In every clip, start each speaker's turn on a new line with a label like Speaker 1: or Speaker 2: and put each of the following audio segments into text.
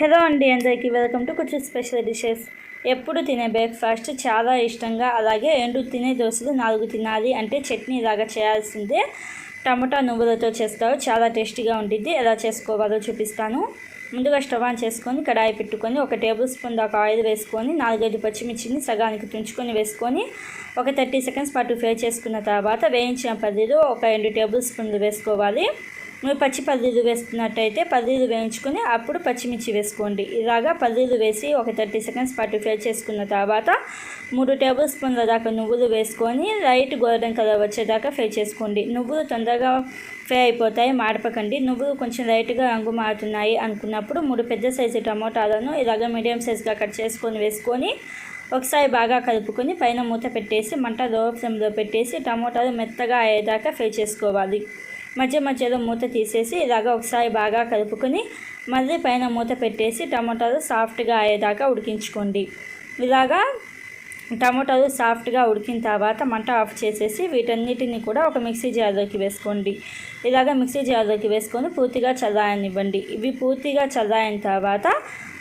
Speaker 1: Hello అండి అందరికీ welcome to కొంచెం స్పెషల్ డిషెస్. ఎప్పుడు తినే బ్రేక్ఫాస్ట్ చాలా ఇష్టంగా అలాగే రెండు తినే దోశలు నాలుగు తినాలి అంటే చట్నీ ఇలాగా చేయాల్సిందే. టమాటా నువ్వులతో చేస్తారు చాలా టేస్టీగా ఉంటుంది ఎలా చేసుకోవాలో చూపిస్తాను. ముందుగా స్టవ్ ఆన్ చేసుకొని కడాయి పెట్టుకొని ఒక టేబుల్ స్పూన్ దాకా ఆయిల్ వేసుకొని నాలుగైదు పచ్చిమిర్చిని సగానికి తుంచుకొని వేసుకొని ఒక థర్టీ సెకండ్స్ పాటు ఫ్రై చేసుకున్న తర్వాత వేయించిన పల్లీలు ఒక రెండు టేబుల్ స్పూన్లు వేసుకోవాలి. మీరు పచ్చి పల్లీలు వేస్తున్నట్టయితే పల్లీలు వేయించుకొని అప్పుడు పచ్చిమిర్చి వేసుకోండి. ఇలాగా పల్లీలు వేసి ఒక థర్టీ సెకండ్స్ పాటు ఫ్రై చేసుకున్న తర్వాత మూడు టేబుల్ స్పూన్ల దాకా నువ్వులు వేసుకొని లైట్ గోల్డెన్ కలర్ వచ్చేదాకా ఫ్రై చేసుకోండి. నువ్వులు తొందరగా ఫ్రై అయిపోతాయి. మాడపకండి. నువ్వులు కొంచెం లైట్గా రంగు మారుతున్నాయి అనుకున్నప్పుడు మూడు పెద్ద సైజు టమోటాలను ఇలాగ మీడియం సైజుగా కట్ చేసుకొని వేసుకొని ఒకసారి బాగా కలుపుకొని పైన మూత పెట్టేసి మంట లో ఫ్లేమ్లో పెట్టేసి టమోటాలు మెత్తగా అయ్యేదాకా ఫ్రై చేసుకోవాలి. మధ్య మధ్యలో మూత తీసేసి ఇలాగ ఒకసారి బాగా కలుపుకొని మళ్ళీ పైన మూత పెట్టేసి టమాటాలు సాఫ్ట్గా అయ్యేదాకా ఉడికించుకోండి. ఇలాగా టమాటాలు సాఫ్ట్గా ఉడికిన తర్వాత మంట ఆఫ్ చేసేసి వీటన్నిటిని కూడా ఒక మిక్సీ జార్లోకి వేసుకోండి. ఇలాగ మిక్సీ జార్లోకి వేసుకొని పూర్తిగా చల్లాయనివ్వండి ఇవి పూర్తిగా చల్లారిన తర్వాత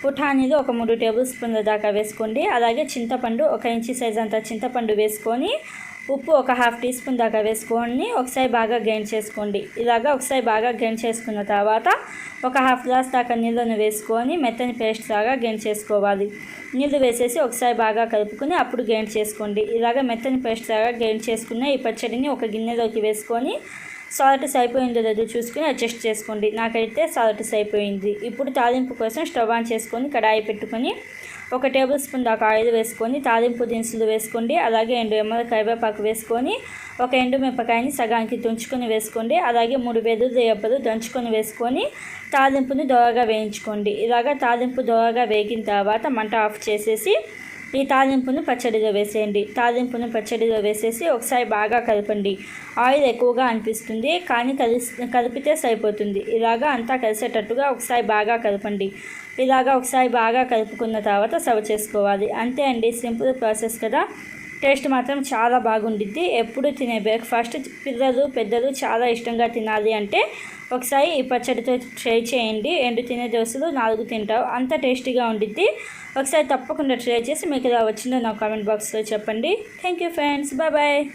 Speaker 1: పుఠానీలు ఒక మూడు టేబుల్ స్పూన్ల దాకా వేసుకోండి. అలాగే చింతపండు ఒక ఇంచి సైజ్ అంత చింతపండు వేసుకొని ఉప్పు ఒక హాఫ్ టీ స్పూన్ దాకా వేసుకొని ఒకసారి బాగా గ్రైండ్ చేసుకోండి. ఇలాగా ఒకసారి బాగా గ్రైండ్ చేసుకున్న తర్వాత ఒక హాఫ్ గ్లాస్ దాకా నీళ్ళను వేసుకొని మెత్తని పేస్ట్ లాగా గ్రైండ్ చేసుకోవాలి. నీళ్ళు వేసేసి ఒకసారి బాగా కలుపుకొని అప్పుడు గ్రైండ్ చేసుకోండి. ఇలాగ మెత్తని పేస్ట్ లాగా గ్రైండ్ చేసుకున్న ఈ పచ్చడిని ఒక గిన్నెలోకి వేసుకొని సాల్ట్ అయిపోయిందో లేదో చూసుకుని అడ్జస్ట్ చేసుకోండి. నాకైతే సాల్ట్ అయిపోయింది ఇప్పుడు తాలింపు కోసం స్టవ్ ఆన్ చేసుకొని కడాయి పెట్టుకొని ఒక టేబుల్ స్పూన్ దాకా ఆయిల్ వేసుకొని తాలింపు దినుసులు వేసుకోండి. అలాగే ఎండు ఎమ్మల కరివేపాకు వేసుకొని ఒక ఎండు మిరపకాయని సగానికి తుంచుకొని వేసుకోండి. అలాగే మూడు వెదురు ఎబ్బలు దంచుకొని వేసుకొని తాలింపుని దోరగా వేయించుకోండి. ఇలాగ తాలింపు దోరగా వేగిన తర్వాత మంట ఆఫ్ చేసేసి ఈ తాలింపును పచ్చడిలో వేసేయండి. తాలింపును పచ్చడిలో వేసేసి ఒకసారి బాగా కలపండి. ఆయిల్ ఎక్కువగా అనిపిస్తుంది కానీ కలిసి కలిపితే సరిపోతుంది. ఇలాగా అంతా కలిసేటట్టుగా ఒకసారి బాగా కలపండి. ఇలాగా ఒకసారి బాగా కలుపుకున్న తర్వాత సర్వ్ చేసుకోవాలి. అంతే అండి. సింపుల్ ప్రాసెస్ కదా. టేస్ట్ మాత్రం చాలా బాగుండిద్ది. ఎప్పుడు తినే బ్రేక్ఫాస్ట్ పిల్లలు పెద్దలు చాలా ఇష్టంగా తినాలి అంటే ఒకసారి ఈ పచ్చడితో ట్రై చేయండి. ఎండు తినే దోశలు నాలుగు తింటావు. అంత టేస్టీగా ఉండిద్ది. ఒకసారి తప్పకుండా ట్రై చేసి మీకు ఇలా వచ్చిందో నా కామెంట్ బాక్స్లో చెప్పండి. Thank you friends. Bye bye.